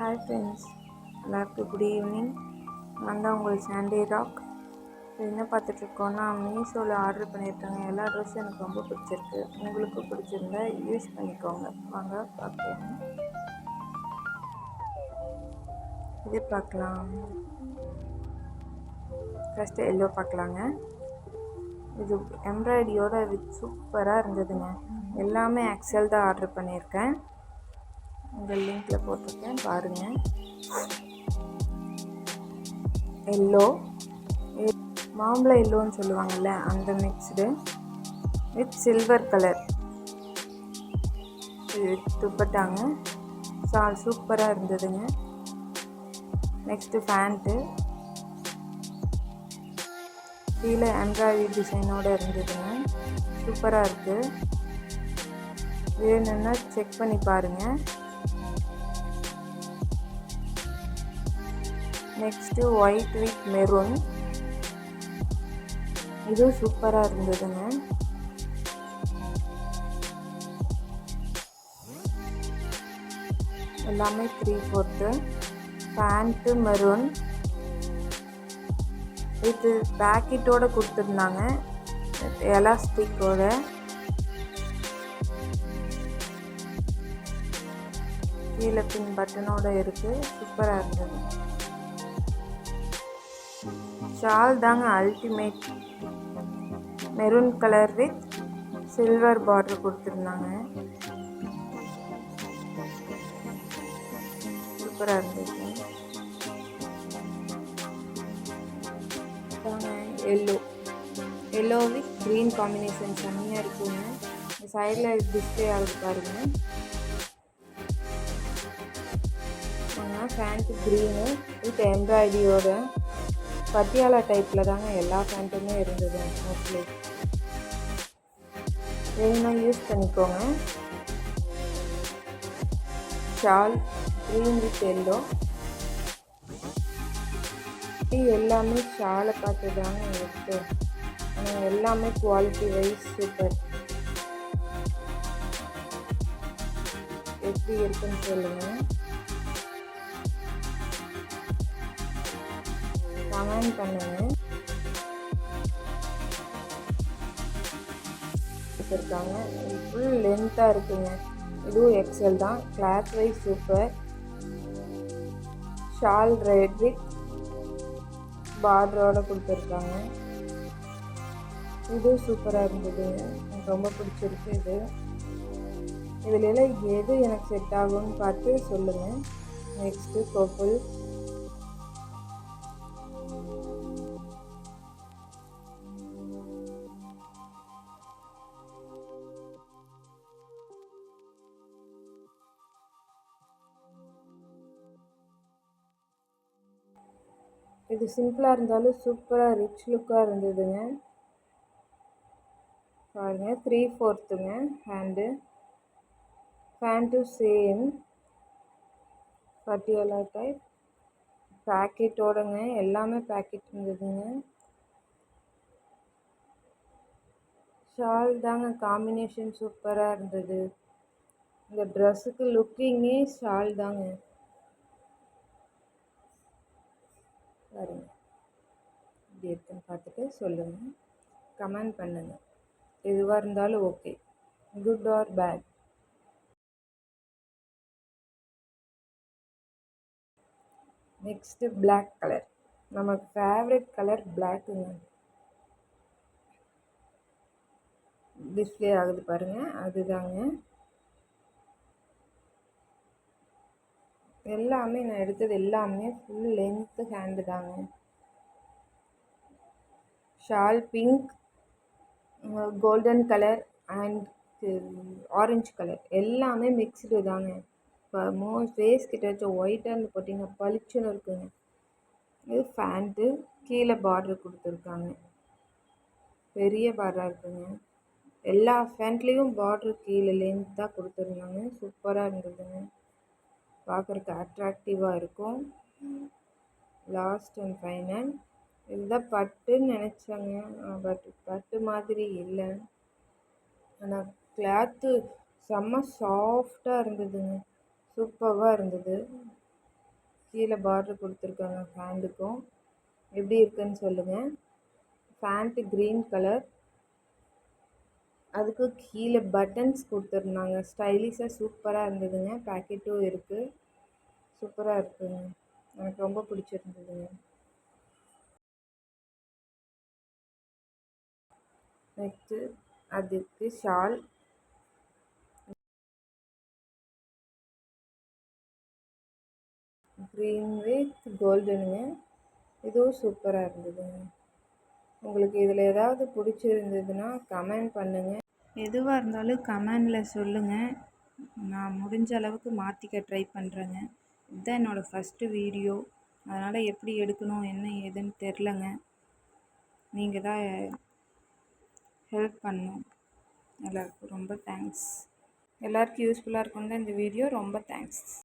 Hi friends எல்லாருக்கும் good evening நான் தான் உங்கள் சாண்டே ராக் இப்போ என்ன பார்த்துட்ருக்கோன்னா மீஷோவில் ஆர்டர் பண்ணியிருக்காங்க. எல்லா ட்ரெஸ்ஸும் எனக்கு ரொம்ப பிடிச்சிருக்கு. உங்களுக்கு பிடிச்சிருந்தா யூஸ் பண்ணிக்கோங்க. வாங்க பார்க்கலாம். இது பார்க்கலாம். ஃபஸ்ட்டு எல்லோ பார்க்கலாங்க. இது எம்ப்ராய்டியோட வித் சூப்பராக இருந்ததுங்க. எல்லாமே எக்ஸல் தான் ஆர்டர் பண்ணியிருக்கேன். இந்த லிங்க்கில் போட்டிருக்கேன் பாருங்கள் எல்லோ மாம்பழ எல்லோன்னு சொல்லுவாங்கள்ல அந்த மிக்ஸ்டு வித் சில்வர் கலர் துப்பட்டாங்க. சா சூப்பராக இருந்ததுங்க. நெக்ஸ்ட்டு ஃபேண்ட்டு கீழே எம்ப்ராய்டரி டிசைனோடு இருந்ததுங்க. சூப்பராக இருக்குது வேணும்னா செக் பண்ணி பாருங்கள் நெக்ஸ்ட்டு ஒயிட் வித் மெரூன் இதுவும் சூப்பராக இருந்ததுங்க எல்லாமே த்ரீ ஃபோர்த்து பேண்ட்டு மெரூன் இது பேக்கெட்டோடு கொடுத்துருந்தாங்க. எலாஸ்டிக்கோட கீழே பின் பட்டனோட இருக்குது சூப்பராக இருந்தது. ஷால் தாங்க ultimate maroon colour with silver border கொடுத்துருந்தாங்க. சூப்பராக இருந்துச்சு yellow yellow with green combination செம்மையாக இருக்குங்க. இந்த சைடில் டிஸ்பிளே ஆகுது பாருங்கள் ஃபேண்ட்டு க்ரீனு வித் எம்ப்ராய்டியோட பட்டியாலா டைப்பில் தாங்க எல்லா பேண்ட்டுமே இருந்தது மோஸ்ட்லி வேணும்னா யூஸ் பண்ணிக்கோங்க. ஷால் க்ரீன் வித் எல்லோ எல்லாமே ஷாலை பார்த்து தாங்க இருக்குது ஆனால் எல்லாமே குவாலிட்டி வைஸ் சூப்பர் எப்படி இருக்குன்னு சொல்லுங்கள் கமெண்ட் பண்ணுங்கள் கொடுத்துருக்காங்க ஃபுல் லென்த்தாக இருக்குங்க. இதுவும் எக்ஸல் தான். Cloth wise super shawl red with பார்டரோட கொடுத்துருக்காங்க. இதுவும் சூப்பராக இருந்ததுங்க எனக்கு ரொம்ப பிடிச்சிருக்கு இது. இதில் எது எனக்கு செட் ஆகும்னு பார்த்து சொல்லுங்கள் நெக்ஸ்ட்டு பர்பிள் இது சிம்பிளாக இருந்தாலும் சூப்பராக ரிச் லுக்காக இருந்ததுங்க. பாருங்கள் த்ரீ ஃபோர்த்துங்க ஹேண்டு பேண்ட்டும் சேம் பட்டியாலா டைப் பேக்கெட்டோடங்க எல்லாமே பேக்கெட் இருந்ததுங்க. ஷால் தாங்க காம்பினேஷன் சூப்பராக இருந்தது. இந்த ட்ரெஸ்ஸுக்கு லுக்கிங்கே ஷால் தாங்க. பாருங்கள் இப்படி இருக்குன்னு பார்த்துட்டு சொல்லுங்கள் கமெண்ட் பண்ணுங்கள் எதுவாக இருந்தாலும் okay good or bad next black colour நமக்கு ஃபேவரட் கலர் பிளாக்குங்க டிஸ்பிளே ஆகுது பாருங்கள் அதுதாங்க. எல்லாமே நான் எடுத்தது எல்லாமே ஃபுல் லென்த்து ஹேண்டு தாங்க. Shawl pink golden colour and orange colour எல்லாமே மிக்ஸ்டு தாங்க. இப்போ மோ ஃபேஸ் கிட்ட வச்ச ஒயிட் ஹேண்ட் போட்டிங்கன்னா பளிச்சுன்னு இருக்குங்க. இது ஃபேண்ட்டு கீழே பார்டர் கொடுத்துருக்காங்க. பெரிய பார்டராக இருக்குங்க. எல்லா ஃபேண்ட்லேயும் பார்டர் கீழே லென்த்தாக கொடுத்துருந்தாங்க. சூப்பராக இருந்ததுங்க. பார்க்குறக்கு அட்ராக்டிவாக இருக்கும். லாஸ்ட் அண்ட் ஃபைனல் இதுதான் பட்டுன்னு நினச்சாங்க. பட் பட்டு மாதிரி இல்லை. ஆனால் கிளாத்து செம்ம சாஃப்டாக இருந்ததுங்க. சூப்பராக இருந்தது. கீழே பார்டர் கொடுத்துருக்காங்க ஹேண்டுக்கும் எப்படி இருக்குன்னு சொல்லுங்கள் ஃபேண்ட்டு க்ரீன் கலர் அதுக்கு கீழே பட்டன்ஸ் கொடுத்துருந்தாங்க. ஸ்டைலிஷாக சூப்பராக இருந்ததுங்க. பேக்கெட்டும் இருக்குது சூப்பராக இருக்குதுங்க எனக்கு ரொம்ப பிடிச்சிருந்ததுங்க. நெக்ஸ்ட்டு அதுக்கு ஷால் க்ரீன் வித் கோல்டனுங்க இதுவும் சூப்பராக இருந்ததுங்க. உங்களுக்கு இதில் ஏதாவது பிடிச்சிருந்ததுன்னா கமெண்ட் பண்ணுங்கள் எதுவாக இருந்தாலும் கமெண்டில் சொல்லுங்கள் நான் முடிஞ்ச அளவுக்கு மாற்றிக்க ட்ரை பண்ணுறேங்க இதுதான் என்னோடய ஃபஸ்ட்டு வீடியோ அதனால் எப்படி எடுக்கணும் என்ன ஏதுன்னு தெரிலங்க நீங்கள் தான் ஹெல்ப் பண்ணும் எல்லாருக்கும் ரொம்ப தேங்க்ஸ் எல்லாருக்கும் யூஸ்ஃபுல்லாக இருக்கும்ல இந்த வீடியோ ரொம்ப தேங்க்ஸ்